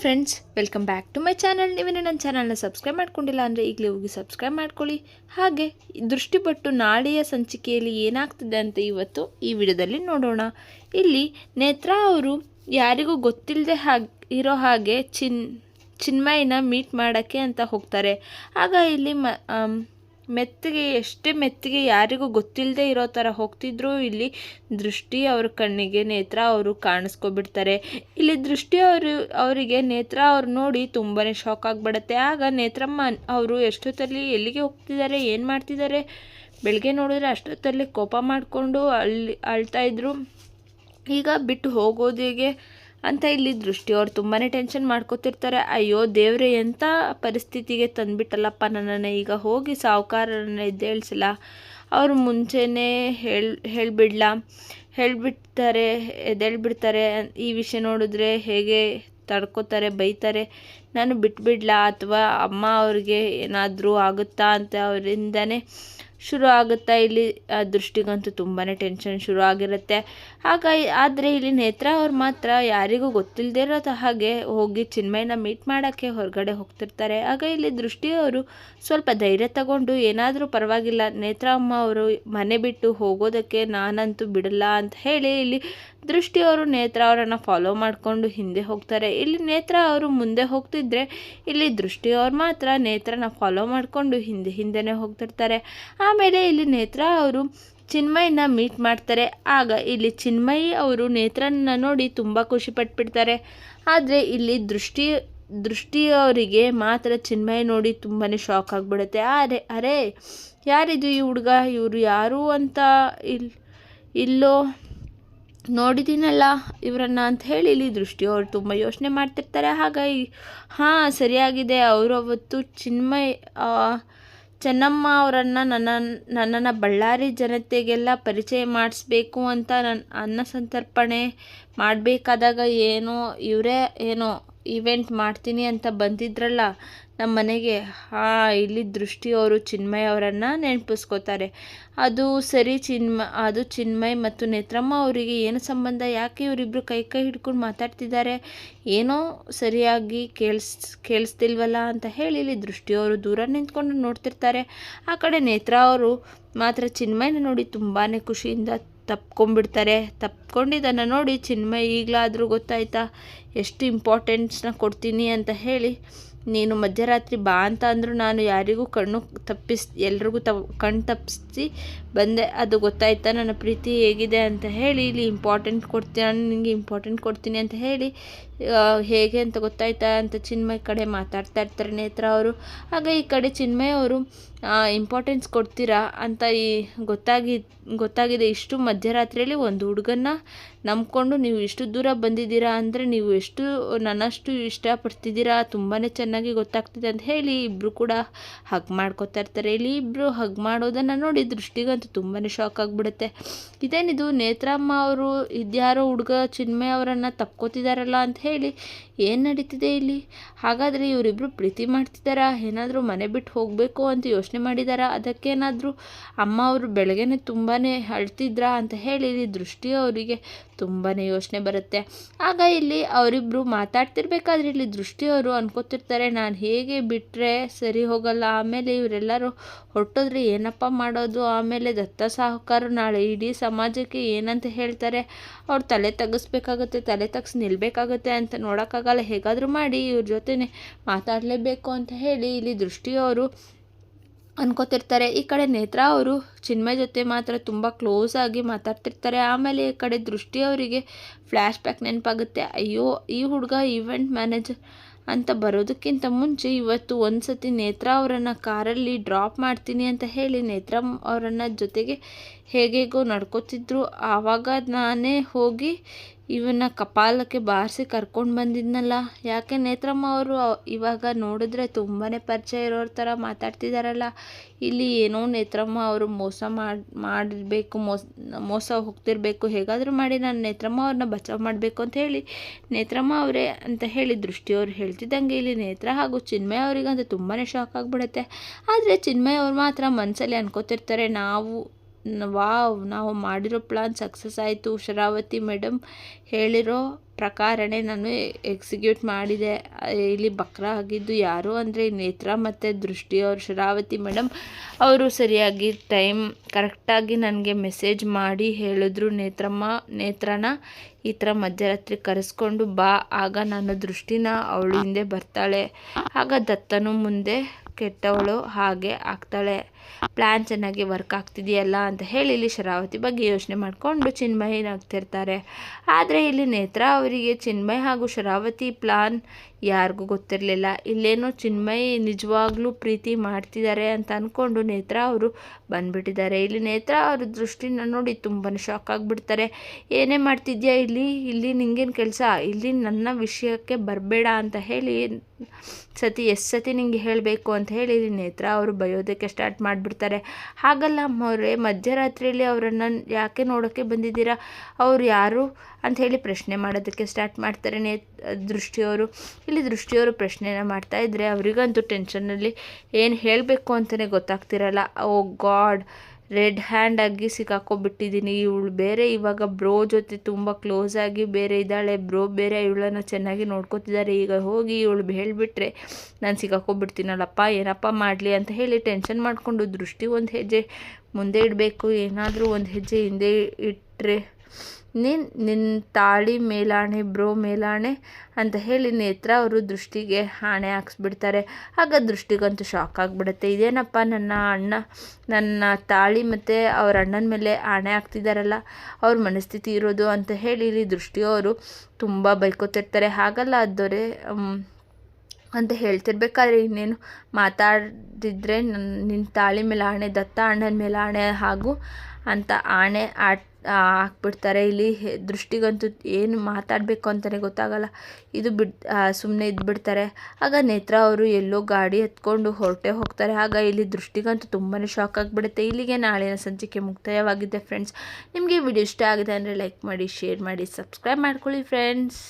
Friends welcome back to my channel ನೀವೇನು ನನ್ನ ಚಾನಲ್ನ ಸಬ್ಸ್ಕ್ರೈಬ್ ಮಾಡ್ಕೊಂಡಿಲ್ಲ ಅಂದರೆ ಈಗಲೇ ಹೋಗಿ ಸಬ್ಸ್ಕ್ರೈಬ್ ಮಾಡ್ಕೊಳ್ಳಿ. ಹಾಗೆ ದೃಷ್ಟಿಪಟ್ಟು ನಾಳೆಯ ಸಂಚಿಕೆಯಲ್ಲಿ ಏನಾಗ್ತದೆ ಅಂತ ಇವತ್ತು ಈ ವಿಡಿಯೋದಲ್ಲಿ ನೋಡೋಣ. ಇಲ್ಲಿ ನೇತ್ರಾ ಅವರು ಯಾರಿಗೂ ಗೊತ್ತಿಲ್ಲದೆ ಇರೋ ಹಾಗೆ ಚಿನ್, ಚಿನ್ಮಯನ ಮೀಟ್ ಮಾಡೋಕ್ಕೆ ಅಂತ ಹೋಗ್ತಾರೆ. ಆಗ ಇಲ್ಲಿ ಮೆತ್ತಗೆ, ಎಷ್ಟೇ ಮೆತ್ತಗೆ ಯಾರಿಗೂ ಗೊತ್ತಿಲ್ಲದೆ ಇರೋ ಥರ ಹೋಗ್ತಿದ್ರು, ಇಲ್ಲಿ ದೃಷ್ಟಿ ಅವ್ರ ಕಣ್ಣಿಗೆ ನೇತ್ರ ಅವರು ಕಾಣಿಸ್ಕೊಬಿಡ್ತಾರೆ. ಇಲ್ಲಿ ದೃಷ್ಟಿ ಅವರು, ಅವರಿಗೆ ನೇತ್ರ ಅವ್ರು ನೋಡಿ ತುಂಬಾ ಶಾಕ್ ಆಗಿಬಿಡತ್ತೆ. ಆಗ ನೇತ್ರಮ್ಮ ಅವರು ಎಷ್ಟೊತ್ತಲ್ಲಿ ಎಲ್ಲಿಗೆ ಹೋಗ್ತಿದ್ದಾರೆ, ಏನು ಮಾಡ್ತಿದ್ದಾರೆ? ಬೆಳಗ್ಗೆ ನೋಡಿದ್ರೆ ಅಷ್ಟೊತ್ತಲ್ಲಿ ಕೋಪ ಮಾಡಿಕೊಂಡು ಅಲ್ಲಿ ಅಳ್ತಾ ಇದ್ರು. ಈಗ ಬಿಟ್ಟು ಹೋಗೋದಿಗೆ ಹೇಗೆ ಅಂತ ಇಲ್ಲಿ ದೃಷ್ಟಿ ಅವ್ರು ತುಂಬಾ ಟೆನ್ಷನ್ ಮಾಡ್ಕೋತಿರ್ತಾರೆ. ಅಯ್ಯೋ ದೇವ್ರೆ ಎಂಥ ಪರಿಸ್ಥಿತಿಗೆ ತಂದುಬಿಟ್ಟಲ್ಲಪ್ಪ ನನ್ನನ್ನು ಈಗ ಹೋಗಿ ಸಾಹುಕಾರರನ್ನ ಎದ್ದೇಳಿಸಿಲ್ಲ ಅವರು ಮುಂಚೆನೇ ಹೇಳಿ, ಹೇಳಿಬಿಡ್ಲ, ಹೇಳಿಬಿಡ್ತಾರೆ ಎದ್ದೇಳ್ಬಿಡ್ತಾರೆ ಈ ವಿಷಯ ನೋಡಿದ್ರೆ ಹೇಗೆ ತಡ್ಕೋತಾರೆ, ಬೈತಾರೆ. ನಾನು ಬಿಟ್ಬಿಡ್ಲಾ ಅಥವಾ ಅಮ್ಮ ಅವ್ರಿಗೆ ಏನಾದರೂ ಆಗುತ್ತಾ ಅಂತ ಅವರಿಂದನೇ ಶುರು ಆಗುತ್ತಾ ಇಲ್ಲಿ, ಆ ದೃಷ್ಟಿಗಂತೂ ತುಂಬಾ ಟೆನ್ಷನ್ ಶುರು ಆಗಿರುತ್ತೆ ಹಾಗಾಗಿ, ಆದರೆ ಇಲ್ಲಿ ನೇತ್ರ ಅವ್ರು ಮಾತ್ರ ಯಾರಿಗೂ ಗೊತ್ತಿಲ್ಲದೆ ಇರೋ ಹಾಗೆ ಹೋಗಿ ಚಿನ್ಮಯನ ಮೀಟ್ ಮಾಡೋಕ್ಕೆ ಹೊರಗಡೆ ಹೋಗ್ತಿರ್ತಾರೆ. ಆಗ ಇಲ್ಲಿ ದೃಷ್ಟಿಯವರು ಸ್ವಲ್ಪ ಧೈರ್ಯ ತಗೊಂಡು, ಏನಾದರೂ ಪರವಾಗಿಲ್ಲ, ನೇತ್ರ ಅಮ್ಮ ಅವರು ಮನೆ ಬಿಟ್ಟು ಹೋಗೋದಕ್ಕೆ ನಾನಂತೂ ಬಿಡಲ್ಲ ಅಂತ ಹೇಳಿ ಇಲ್ಲಿ ದೃಷ್ಟಿಯವರು ನೇತ್ರ ಅವರನ್ನು ಫಾಲೋ ಮಾಡಿಕೊಂಡು ಹಿಂದೆ ಹೋಗ್ತಾರೆ. ಇಲ್ಲಿ ನೇತ್ರ ಅವರು ಮುಂದೆ ಹೋಗ್ತಿದ್ರೆ ಇಲ್ಲಿ ದೃಷ್ಟಿಯವ್ರು ಮಾತ್ರ ನೇತ್ರನ ಫಾಲೋ ಮಾಡಿಕೊಂಡು ಹಿಂದೆ, ಹಿಂದೆನೇ ಹೋಗ್ತಿರ್ತಾರೆ. ಆಮೇಲೆ ಇಲ್ಲಿ ನೇತ್ರ ಅವರು ಚಿನ್ಮಯನ್ನ ಮೀಟ್ ಮಾಡ್ತಾರೆ. ಆಗ ಇಲ್ಲಿ ಚಿನ್ಮಯಿ ಅವರು ನೇತ್ರನ ನೋಡಿ ತುಂಬ ಖುಷಿ ಪಟ್ಬಿಡ್ತಾರೆ. ಆದರೆ ಇಲ್ಲಿ ದೃಷ್ಟಿ, ದೃಷ್ಟಿಯವರಿಗೆ ಮಾತ್ರ ಚಿನ್ಮಯ ನೋಡಿ ತುಂಬಾ ಶಾಕ್ ಆಗಿಬಿಡುತ್ತೆ. ಅರೆ ಅರೆ, ಯಾರಿದು ಈ ಹುಡುಗ? ಇವರು ಯಾರು ಅಂತ ಇಲ್ಲಿ ಇಲ್ಲೋ ನೋಡಿದ್ದೀನಲ್ಲ ಇವರನ್ನ ಅಂತ ಹೇಳಿ ಇಲ್ಲಿ ದೃಷ್ಟಿಯವರು ತುಂಬ ಯೋಚನೆ ಮಾಡ್ತಿರ್ತಾರೆ. ಹಾಗಾಗಿ, ಹಾಂ, ಸರಿಯಾಗಿದೆ. ಅವರು ಅವತ್ತು ಚಿನ್ಮಯ್ ಚೆನ್ನಮ್ಮ ಅವರನ್ನು ನನ್ನ, ನನ್ನನ್ನು ಬಳ್ಳಾರಿ ಜನತೆಗೆಲ್ಲ ಪರಿಚಯ ಮಾಡಿಸ್ಬೇಕು ಅಂತ ನನ್ನ ಅನ್ನ ಸಂತರ್ಪಣೆ ಮಾಡಬೇಕಾದಾಗ ಏನೋ, ಇವರೇ ಏನೋ ಈವೆಂಟ್ ಮಾಡ್ತೀನಿ ಅಂತ ಬಂದಿದ್ರಲ್ಲ ನಮ್ಮ ಮನೆಗೆ, ಹಾಂ, ಇಲ್ಲಿ ದೃಷ್ಟಿಯವರು ಚಿನ್ಮಯ್ ಅವರನ್ನು ನೆನಪಿಸ್ಕೋತಾರೆ. ಅದು ಸರಿ ಚಿನ್ಮ, ಅದು ಚಿನ್ಮಯ್ ಮತ್ತು ನೇತ್ರಮ್ಮ ಅವರಿಗೆ ಏನು ಸಂಬಂಧ? ಯಾಕೆ ಇವರಿಬ್ಬರು ಕೈ ಕೈ ಹಿಡ್ಕೊಂಡು ಮಾತಾಡ್ತಿದ್ದಾರೆ? ಏನೋ ಸರಿಯಾಗಿ ಕೇಳಿಸ್, ಕೇಳಿಸ್ತಿಲ್ವಲ್ಲ ಅಂತ ಹೇಳಿ ಇಲ್ಲಿ ದೃಷ್ಟಿಯವರು ದೂರ ನಿಂತ್ಕೊಂಡು ನೋಡ್ತಿರ್ತಾರೆ. ಆ ಕಡೆ ನೇತ್ರ ಅವರು ಮಾತ್ರ ಚಿನ್ಮಯ್ನ ನೋಡಿ ತುಂಬಾ ಖುಷಿಯಿಂದ ತಪ್ಕೊಂಡ್ಬಿಡ್ತಾರೆ. ತಪ್ಕೊಂಡಿದ್ದನ್ನು ನೋಡಿ ಚಿನ್ಮಯ್ ಈಗಲಾದರೂ ಗೊತ್ತಾಯ್ತಾ, ಎಷ್ಟು ಇಂಪಾರ್ಟೆನ್ಸ್ನ ಕೊಡ್ತೀನಿ ಅಂತ ಹೇಳಿ ನೀನು ಮಧ್ಯರಾತ್ರಿ ಬಾ ಅಂತ ಅಂದರು ನಾನು ಯಾರಿಗೂ ಕಣ್ಣು ತಪ್ಪಿಸ್, ಎಲ್ರಿಗೂ ತ ಕಣ್ಣು ತಪ್ಪಿಸಿ ಬಂದೆ. ಅದು ಗೊತ್ತಾಯ್ತಾ ನನ್ನ ಪ್ರೀತಿ ಹೇಗಿದೆ ಅಂತ ಹೇಳಿ, ಇಲ್ಲಿ ಇಂಪಾರ್ಟೆಂಟ್ ಕೊಡ್ತೀನಿ ನಾನು ನಿನಗೆ ಇಂಪಾರ್ಟೆಂಟ್ ಕೊಡ್ತೀನಿ ಅಂತ ಹೇಳಿ ಹೇಗೆ ಅಂತ ಗೊತ್ತಾಯ್ತಾ ಅಂತ ಚಿನ್ಮಯ್ ಕಡೆ ಮಾತಾಡ್ತಾ ಇರ್ತಾರೆ ನೇತ್ರ ಅವರು. ಆಗ ಈ ಕಡೆ ಚಿನ್ಮಯ್ ಅವರು ಇಂಪಾರ್ಟೆನ್ಸ್ ಕೊಡ್ತೀರಾ ಅಂತ ಈ ಗೊತ್ತಾಗಿ, ಗೊತ್ತಾಗಿದೆ ಇಷ್ಟು ಮಧ್ಯರಾತ್ರಿಯಲ್ಲಿ ಒಂದು ಹುಡುಗನ್ನ ನಂಬಿಕೊಂಡು ನೀವು ಇಷ್ಟು ದೂರ ಬಂದಿದ್ದೀರಾ ಅಂದರೆ ನೀವು ಎಷ್ಟು, ನನ್ನಷ್ಟು ಇಷ್ಟಪಡ್ತಿದ್ದೀರಾ ತುಂಬಾ ಚೆನ್ನಾಗಿ ಗೊತ್ತಾಗ್ತಿದೆ ಅಂತ ಹೇಳಿ ಇಬ್ಬರು ಕೂಡ ಹಗ್ ಮಾಡ್ಕೊತಾ ಇರ್ತಾರೆ. ಇಲ್ಲಿ ಇಬ್ಬರು ಹಗ್ ಮಾಡೋದನ್ನು ನೋಡಿ ದೃಷ್ಟಿಗಂತೂ ತುಂಬಾ ಶಾಕ್ ಆಗಿಬಿಡುತ್ತೆ. ಇದೇನಿದು ನೇತ್ರಮ್ಮ ಅವರು ಇದ್ಯಾರೋ ಹುಡುಗ ಚಿನ್ಮಯ್ ಅವರನ್ನು ತಪ್ಕೋತಿದ್ದಾರಲ್ಲ ಅಂತ ಹೇಳಿ, ಏನು ನಡೀತಿದೆ ಇಲ್ಲಿ? ಹಾಗಾದರೆ ಇವರಿಬ್ಬರು ಪ್ರೀತಿ ಮಾಡ್ತಿದ್ದಾರಾ? ಏನಾದರೂ ಮನೆ ಬಿಟ್ಟು ಹೋಗಬೇಕು ಅಂತ ಯೋಚನೆ ಮಾಡಿದಾರಾ? ಅದಕ್ಕೇನಾದರೂ ಅಮ್ಮ ಅವರು ಬೆಳಗ್ಗೆನೆ ತುಂಬಾ ಅಳ್ತಿದ್ರಾ ಅಂತ ಹೇಳಿ ಇಲ್ಲಿ ದೃಷ್ಟಿ ಅವರಿಗೆ ತುಂಬಾ ಯೋಚನೆ ಬರುತ್ತೆ. ಆಗ ಇಲ್ಲಿ ಅವರಿಬ್ಬರು ಮಾತಾಡ್ತಿರ್ಬೇಕಾದ್ರೆ ಇಲ್ಲಿ ದೃಷ್ಟಿಯವರು ಅನ್ಕೋತಿರ್ತಾರೆ, ನಾನು ಹೇಗೆ ಬಿಟ್ಟರೆ ಸರಿ ಹೋಗಲ್ಲ, ಆಮೇಲೆ ಇವರೆಲ್ಲರೂ ಹೊರಟೋದ್ರೆ ಏನಪ್ಪ ಮಾಡೋದು? ಆಮೇಲೆ ದತ್ತ ಸಾಹುಕಾರರು ನಾಳೆ ಇಡೀ ಸಮಾಜಕ್ಕೆ ಏನಂತ ಹೇಳ್ತಾರೆ? ಅವ್ರು ತಲೆ ತಗ್ಗಿಸ್ಬೇಕಾಗುತ್ತೆ, ತಲೆ ತಗ್ಸಿ ನಿಲ್ಲಬೇಕಾಗುತ್ತೆ ಅಂತ ನೋಡೋಕ್ಕಾಗಲ್ಲ. ಹೇಗಾದರೂ ಮಾಡಿ ಇವ್ರ ಜೊತೆನೆ ಮಾತಾಡಲೇಬೇಕು ಅಂತ ಹೇಳಿ ಇಲ್ಲಿ ದೃಷ್ಟಿಯವರು ಅನ್ಕೋತಿರ್ತಾರೆ. ಈ ಕಡೆ ನೇತ್ರ ಅವರು ಚಿನ್ಮಯ ಜೊತೆ ಮಾತ್ರ ತುಂಬ ಕ್ಲೋಸ್ ಆಗಿ ಮಾತಾಡ್ತಿರ್ತಾರೆ. ಆಮೇಲೆ ಈ ಕಡೆ ದೃಷ್ಟಿ ಅವರಿಗೆ ಫ್ಲ್ಯಾಶ್ ಬ್ಯಾಕ್ ನೆನಪಾಗುತ್ತೆ. ಅಯ್ಯೋ, ಈ ಹುಡುಗ ಈವೆಂಟ್ ಮ್ಯಾನೇಜರ್ ಅಂತ ಬರೋದಕ್ಕಿಂತ ಮುಂಚೆ ಇವತ್ತು ಒಂದು ಸತಿ ನೇತ್ರ ಅವರನ್ನು ಕಾರಲ್ಲಿ ಡ್ರಾಪ್ ಮಾಡ್ತೀನಿ ಅಂತ ಹೇಳಿ ನೇತ್ರ ಅವರನ್ನು ಜೊತೆಗೆ ಹೇಗೆಗೋ ನಡ್ಕೋತಿದ್ರು. ಆವಾಗ ನಾನೇ ಹೋಗಿ ಇವನ್ನ ಕಪಾಲಕ್ಕೆ ಬಾರಿಸಿ ಕರ್ಕೊಂಡು ಬಂದಿದ್ನಲ್ಲ. ಯಾಕೆ ನೇತ್ರಮ್ಮ ಅವರು ಇವಾಗ ನೋಡಿದ್ರೆ ತುಂಬಾ ಪರಿಚಯ ಇರೋರ ಥರ ಮಾತಾಡ್ತಿದ್ದಾರಲ್ಲ ಇಲ್ಲಿ ಏನೋ ನೇತ್ರಮ್ಮ ಅವರು ಮೋಸ ಮಾಡಿ, ಮಾಡಬೇಕು, ಮೋಸ ಮೋಸ ಹೋಗ್ತಿರ್ಬೇಕು. ಹೇಗಾದರೂ ಮಾಡಿ ನಾನು ನೇತ್ರಮ್ಮ ಅವ್ರನ್ನ ಬಚಾವ್ ಮಾಡಬೇಕು ಅಂತ ಹೇಳಿ ನೇತ್ರಮ್ಮ ಅವರೇ ಅಂತ ಹೇಳಿ ದೃಷ್ಟಿಯವರು ಹೇಳ್ತಿದ್ದಂಗೆ ಇಲ್ಲಿ ನೇತ್ರ ಹಾಗೂ ಚಿನ್ಮಯ ಅವರಿಗಂತೂ ತುಂಬಾ ಶಾಕ್ ಆಗಿಬಿಡುತ್ತೆ. ಆದರೆ ಚಿನ್ಮಯ ಅವ್ರು ಮಾತ್ರ ಮನಸ್ಸಲ್ಲಿ ಅನ್ಕೋತಿರ್ತಾರೆ, ನಾವು ವಾವ್, ನಾವು ಮಾಡಿರೋ ಪ್ಲಾನ್ ಸಕ್ಸಸ್ ಆಯಿತು, ಶರಾವತಿ ಮೇಡಮ್ ಹೇಳಿರೋ ಪ್ರಕಾರನೇ ನಾನು ಎಕ್ಸಿಕ್ಯೂಟ್ ಮಾಡಿದೆ. ಇಲ್ಲಿ ಬಕ್ರ ಆಗಿದ್ದು ಯಾರು ಅಂದರೆ ನೇತ್ರ ಮತ್ತು ದೃಷ್ಟಿ ಅವರು. ಶರಾವತಿ ಮೇಡಮ್ ಅವರು ಸರಿಯಾಗಿ ಟೈಮ್ ಕರೆಕ್ಟಾಗಿ ನನಗೆ ಮೆಸೇಜ್ ಮಾಡಿ ಹೇಳಿದ್ರು. ನೇತ್ರಮ್ಮ, ನೇತ್ರನ ಈ ಥರ ಮಧ್ಯರಾತ್ರಿ ಕರೆಸ್ಕೊಂಡು ಬಾ. ಆಗ ನಾನು ದೃಷ್ಟಿನ ಅವಳು ಹಿಂದೆ ಬರ್ತಾಳೆ. ಆಗ ದತ್ತನು ಮುಂದೆ ಕೆಟ್ಟವಳು ಹಾಗೆ ಆಗ್ತಾಳೆ. ಪ್ಲ್ಯಾನ್ ಚೆನ್ನಾಗಿ ವರ್ಕ್ ಆಗ್ತಿದೆಯಲ್ಲ ಅಂತ ಹೇಳಿ ಇಲ್ಲಿ ಶರಾವತಿ ಬಗ್ಗೆ ಯೋಚನೆ ಮಾಡಿಕೊಂಡು ಚಿನ್ಮಯನಾಗ್ತಿರ್ತಾರೆ ಆದರೆ ಇಲ್ಲಿ ನೇತ್ರ ಅವರಿಗೆ ಚಿನ್ಮಯ್ ಹಾಗೂ ಶರಾವತಿ ಪ್ಲಾನ್ ಯಾರಿಗೂ ಗೊತ್ತಿರಲಿಲ್ಲ. ಇಲ್ಲೇನೋ ಚಿನ್ಮಯ್ ನಿಜವಾಗ್ಲೂ ಪ್ರೀತಿ ಮಾಡ್ತಿದ್ದಾರೆ ಅಂತ ಅಂದ್ಕೊಂಡು ನೇತ್ರ ಅವರು ಬಂದ್ಬಿಟ್ಟಿದ್ದಾರೆ. ಇಲ್ಲಿ ನೇತ್ರ ಅವ್ರ ದೃಷ್ಟಿನ ನೋಡಿ ತುಂಬಾ ಶಾಕ್ ಆಗಿಬಿಡ್ತಾರೆ. ಏನೇ ಮಾಡ್ತಿದ್ಯಾ ಇಲ್ಲಿ? ಇಲ್ಲಿ ನಿಂಗೇನು ಕೆಲಸ? ಇಲ್ಲಿ ನನ್ನ ವಿಷಯಕ್ಕೆ ಬರಬೇಡ ಅಂತ ಹೇಳಿ ಸತಿ ಎಷ್ಟು ಸತಿ ನಿಂಗೆ ಹೇಳಬೇಕು ಅಂತ ಹೇಳಿ ಇಲ್ಲಿ ನೇತ್ರ ಅವರು ಬಯೋದಕ್ಕೆ ಸ್ಟಾರ್ಟ್ ಮಾಡಿಬಿಡ್ತಾರೆ. ಹಾಗಲ್ಲ ಅಮ್ಮವ್ರೆ ಮಧ್ಯರಾತ್ರಿಯಲ್ಲಿ ಅವರನ್ನು ಯಾಕೆ ನೋಡೋಕ್ಕೆ ಬಂದಿದ್ದೀರಾ? ಅವ್ರು ಯಾರು ಅಂತ ಹೇಳಿ ಪ್ರಶ್ನೆ ಮಾಡೋದಕ್ಕೆ ಸ್ಟಾರ್ಟ್ ಮಾಡ್ತಾರೆ ನೇ ದೃಷ್ಟಿಯವರು. ಇಲ್ಲಿ ದೃಷ್ಟಿಯವರು ಪ್ರಶ್ನೆನ ಮಾಡ್ತಾ ಇದ್ದರೆ ಅವರಿಗಂತೂ ಟೆನ್ಷನ್ನಲ್ಲಿ ಏನು ಹೇಳಬೇಕು ಅಂತಲೇ ಗೊತ್ತಾಗ್ತಿರಲ್ಲ. ಓ ಗಾಡ್ ರೆಡ್ ಹ್ಯಾಂಡ್ ಆಗಿ ಸಿಕ್ಕಾಕೊಬಿಟ್ಟಿದ್ದೀನಿ ಇವಳು ಬೇರೆ ಇವಾಗ ಬ್ರೋ ಜೊತೆ ತುಂಬ ಕ್ಲೋಸ್ ಆಗಿ ಬೇರೆ ಇದ್ದಾಳೆ. ಬ್ರೋ ಬೇರೆ ಇವಳನ್ನು ಚೆನ್ನಾಗಿ ನೋಡ್ಕೋತಿದ್ದಾರೆ. ಈಗ ಹೋಗಿ ಇವಳು ಹೇಳಿಬಿಟ್ರೆ, ನಾನು ಸಿಕ್ಕಾಕೊಬಿಡ್ತೀನಲ್ಲಪ್ಪ, ಏನಪ್ಪ ಮಾಡಲಿ? ಅಂತ ಹೇಳಿ ಟೆನ್ಷನ್ ಮಾಡಿಕೊಂಡು ದೃಷ್ಟಿ ಒಂದು ಹೆಜ್ಜೆ ಮುಂದೆ ಇಡಬೇಕು. ಏನಾದರೂ ಒಂದು ಹೆಜ್ಜೆ ಹಿಂದೆ ಇಟ್ಟರೆ ನೀನು ನಿನ್ನ ತಾಳಿ ಮೇಲಾಣೆ, ಬ್ರೋ ಮೇಲಾಣೆ ಅಂತ ಹೇಳಿ ನೇತ್ರ ಅವರು ದೃಷ್ಟಿಗೆ ಆಣೆ ಹಾಕ್ಸ್ಬಿಡ್ತಾರೆ. ಆಗ ದೃಷ್ಟಿಗಂತೂ ಶಾಕ್ ಆಗಿಬಿಡುತ್ತೆ. ಇದೇನಪ್ಪ ನನ್ನ ಅಣ್ಣ? ನನ್ನ ತಾಳಿ ಮತ್ತು ಅವ್ರ ಅಣ್ಣನ ಮೇಲೆ ಆಣೆ ಹಾಕ್ತಿದ್ದಾರಲ್ಲ ಅವ್ರ ಮನಸ್ಥಿತಿ ಇರೋದು ಅಂತ ಹೇಳಿ ಇಲ್ಲಿ ದೃಷ್ಟಿಯವರು ತುಂಬ ಬೈಕೋತಿರ್ತಾರೆ. ಹಾಗಲ್ಲ ಅದೊರೆ ಅಂತ ಹೇಳ್ತಿರ್ಬೇಕಾದ್ರೆ ಇನ್ನೇನು ಮಾತಾಡಿದ್ರೆ ನನ್ನ ನಿನ್ನ ತಾಳಿ ಮೇಲೆ ಆಣೆ ದತ್ತ ಅಣ್ಣನ ಮೇಲೆ ಆಣೆ ಹಾಗೂ ಅಂತ ಆಣೆ ಆಟ್ ಹಾಕ್ಬಿಡ್ತಾರೆ. ಇಲ್ಲಿ ದೃಷ್ಟಿಗಂತೂ ಏನು ಮಾತಾಡಬೇಕು ಅಂತಲೇ ಗೊತ್ತಾಗಲ್ಲ. ಇದು ಬಿಡ್ ಸುಮ್ಮನೆ ಇದ್ಬಿಡ್ತಾರೆ. ಆಗ ನೇತ್ರ ಅವರು ಎಲ್ಲೋ ಗಾಡಿ ಹತ್ಕೊಂಡು ಹೊರಟೆ ಹೋಗ್ತಾರೆ. ಆಗ ಇಲ್ಲಿ ದೃಷ್ಟಿಗಂತೂ ತುಂಬಾ ಶಾಕ್ ಆಗಿಬಿಡುತ್ತೆ. ಇಲ್ಲಿಗೆ ನಾಳಿನ ಸಂಚಿಕೆ ಮುಕ್ತಾಯವಾಗಿದೆ ಫ್ರೆಂಡ್ಸ್ ನಿಮಗೆ ವಿಡಿಯೋ ಇಷ್ಟ ಆಗಿದೆ ಅಂದರೆ ಲೈಕ್ ಮಾಡಿ ಶೇರ್ ಮಾಡಿ ಸಬ್ಸ್ಕ್ರೈಬ್ ಮಾಡ್ಕೊಳ್ಳಿ ಫ್ರೆಂಡ್ಸ್